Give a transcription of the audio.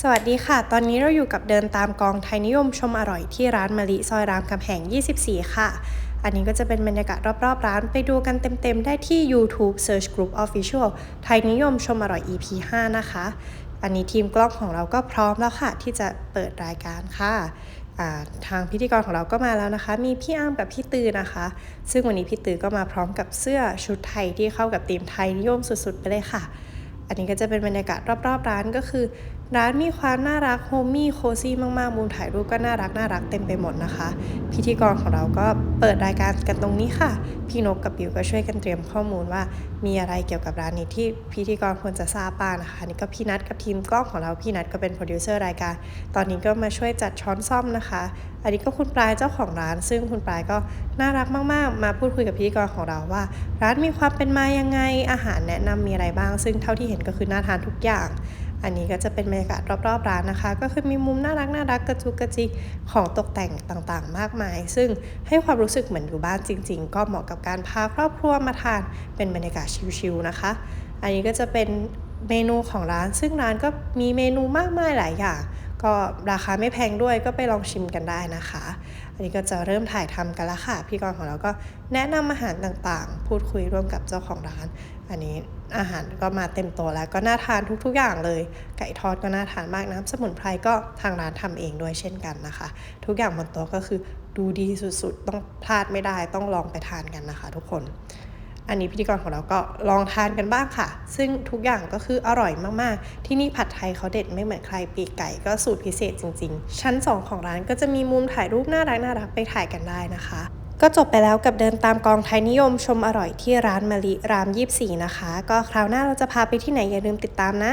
สวัสดีค่ะ ตอนนี้เราอยู่กับเดินตามกองไทยนิยมชมอร่อยที่ร้านมะลิซอยรามคำแหง 24 ค่ะ อันนี้ก็จะเป็นบรรยากาศรอบๆ ร้านไปดูกันเต็มๆ ได้ที่ YouTube Search Group Official ไทยนิยมชมอร่อย EP 5 นะคะ อันนี้ทีมกล้องของเราก็พร้อมแล้วค่ะ ที่จะเปิดรายการค่ะทางพิธีกรของเราก็มาแล้วนะคะ มีพี่อ้ามกับพี่ตือนะคะ ซึ่งวันนี้พี่ตือก็มาพร้อมกับเสื้อชุดไทยที่เข้ากับธีมไทยนิยมสุดๆ ไปเลยค่ะ อันนี้ก็จะเป็นบรรยากาศรอบๆ ร้านก็คือ ร้านมีความน่ารักโฮมี่โคซี่มากๆ มุมถ่ายรูปก็น่ารักน่ารักเต็มไปหมดนะคะ พิธีกรของเราก็เปิดรายการกันตรงนี้ค่ะ พี่นกกับปิวก็ช่วยกันเตรียมข้อมูลว่า มีอะไรเกี่ยวกับร้านนี้ที่พิธีกรควรจะทราบบ้างนะคะนี่ก็พี่นัทกับทีมกล้องของเราพี่นัทก็เป็นโปรดิวเซอร์รายการ ตอนนี้ก็มาช่วยจัดช้อนซ่อมนะคะ อันนี้ก็คุณปลายเจ้าของร้าน ซึ่งคุณปลายก็น่ารักมากๆ มาพูดคุยกับพิธีกรของเราว่า ร้านมีความเป็นมายังไงอาหารแนะนำมีอะไรบ้าง ซึ่งเท่าที่เห็นก็คือน่าทานทุกอย่าง อันนี้ก็จะเป็นบรรยากาศรอบๆร้านนะคะ ก็คือมีมุมน่ารักน่ารักกระจุกกระจิกของตกแต่งต่างๆ มากมาย ซึ่งให้ความรู้สึกเหมือนอยู่บ้านจริง ๆ ก็เหมาะกับการพาครอบครัวมาทานเป็นบรรยากาศชิลๆนะคะ อันนี้ก็จะเป็นเมนูของร้าน ซึ่งร้านก็มีเมนูมากมายหลายอย่าง ก็ราคาไม่แพงด้วยก็ไปลองชิมกันได้นะคะ อันนี้ก็จะเริ่มถ่ายทำกันแล้วค่ะพี่กรณ์ของเราก็แนะนำอาหารต่างๆ พูดคุยร่วมกับเจ้าของร้าน อันนี้อาหารก็มาเต็มโตแล้วก็น่าทานทุกๆอย่างเลย ไก่ทอดก็น่าทานมากน้ำสมุนไพรก็ทางร้านทำเองด้วยเช่นกันนะคะ ทุกอย่างบนโต๊ะก็คือดูดีสุดๆ ต้องพลาดไม่ได้ต้องลองไปทานกันนะคะ ทุกคน อันนี้พิธีกรของเราก็ลองทานกันบ้างค่ะ ซึ่งทุกอย่างก็คืออร่อยมากๆ ที่นี่ผัดไทยเขาเด็ดไม่เหมือนใครปีกไก่ก็สูตรพิเศษจริง ๆ ชั้น 2 ของร้านก็จะมีมุมถ่ายรูปน่ารักน่ารักไปถ่ายกันได้นะคะก็จบไปแล้วกับเดินตามกองไทยนิยมชมอร่อยที่ร้านมะลิราม 24 นะคะ ก็คราวหน้าเราจะพาไปที่ไหนอย่าลืมติดตามนะ